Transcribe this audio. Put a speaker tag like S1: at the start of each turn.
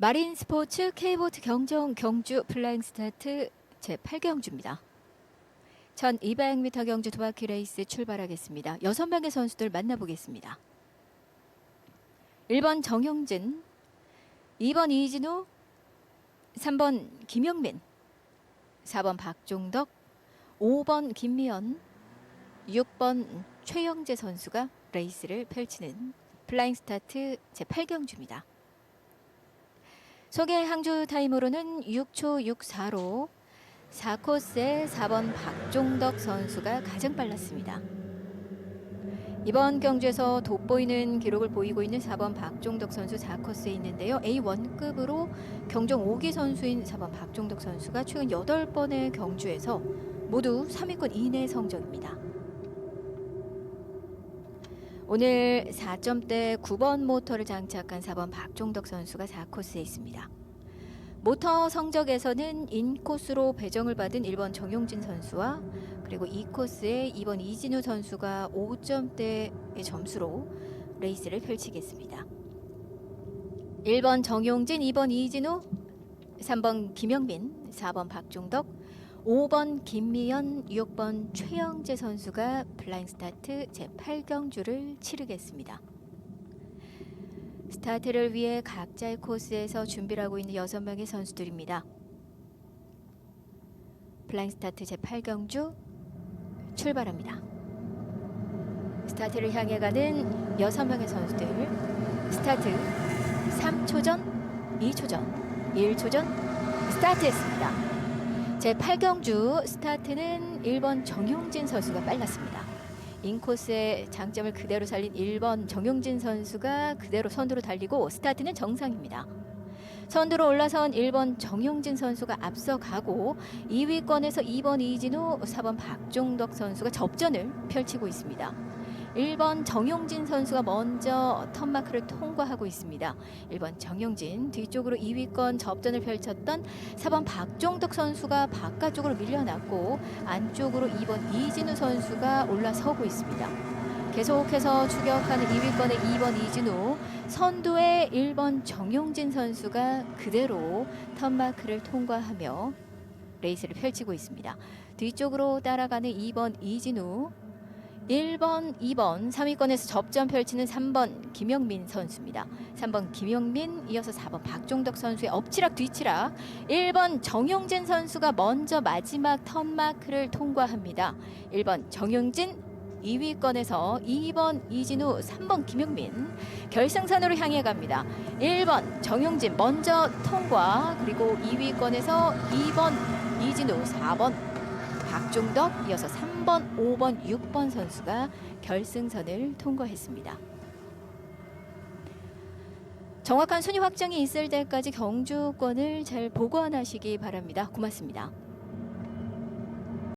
S1: 마린 스포츠 K보트 경정 경주 플라잉 스타트 제8경주입니다. 1200m 경주 두 바퀴 레이스 출발하겠습니다. 6명의 선수들 만나보겠습니다. 1번 정용진, 2번 이진우, 3번 김영민, 4번 박종덕, 5번 김미연, 6번 최영재 선수가 레이스를 펼치는 플라잉 스타트 제8경주입니다. 소개 항주 타임으로는 6초 64로 4코스의 4번 박종덕 선수가 가장 빨랐습니다. 이번 경주에서 돋보이는 기록을 보이고 있는 4번 박종덕 선수 4코스에 있는데요. A1급으로 경정 5기 선수인 4번 박종덕 선수가 최근 8번의 경주에서 모두 3위권 이내 성적입니다. 오늘 4점대 9번 모터를 장착한 4번 박종덕 선수가 4코스에 있습니다. 모터 성적에서는 인코스로 배정을 받은 1번 정용진 선수와 그리고 2코스의 2번 이진우 선수가 5점대의 점수로 레이스를 펼치겠습니다. 1번 정용진, 2번 이진우, 3번 김영민, 4번 박종덕, 5번 김미연, 6번 최영재 선수가 블라잉 스타트 제8경주를 치르겠습니다. 스타트를 위해 각자의 코스에서 준비를 하고 있는 6명의 선수들입니다. 블라잉 스타트 제8경주 출발합니다. 스타트를 향해 가는 6명의 선수들 스타트 3초 전, 2초 전, 1초 전 스타트했습니다. 제 8경주 스타트는 1번 정용진 선수가 빨랐습니다. 인코스의 장점을 그대로 살린 1번 정용진 선수가 그대로 선두로 달리고 스타트는 정상입니다. 선두로 올라선 1번 정용진 선수가 앞서가고 2위권에서 2번 이진우, 4번 박종덕 선수가 접전을 펼치고 있습니다. 1번 정용진 선수가 먼저 턴마크를 통과하고 있습니다. 1번 정용진 뒤쪽으로 2위권 접전을 펼쳤던 4번 박종덕 선수가 바깥쪽으로 밀려났고 안쪽으로 2번 이진우 선수가 올라서고 있습니다. 계속해서 추격하는 2위권의 2번 이진우, 선두의 1번 정용진 선수가 그대로 턴마크를 통과하며 레이스를 펼치고 있습니다. 뒤쪽으로 따라가는 2번 이진우, 1번, 2번, 3위권에서 접전 펼치는 3번 김영민 선수입니다. 3번 김영민, 이어서 4번 박종덕 선수의 엎치락 뒤치락. 1번 정용진 선수가 먼저 마지막 턴마크를 통과합니다. 1번 정용진, 2위권에서 2번 이진우, 3번 김영민 결승선으로 향해 갑니다. 1번 정용진 먼저 통과 그리고 2위권에서 2번 이진우, 4번 박종덕 이어서 3번, 5번, 6번 선수가 결승선을 통과했습니다. 정확한 순위 확정이 있을 때까지 경주권을 잘 보관하시기 바랍니다. 고맙습니다.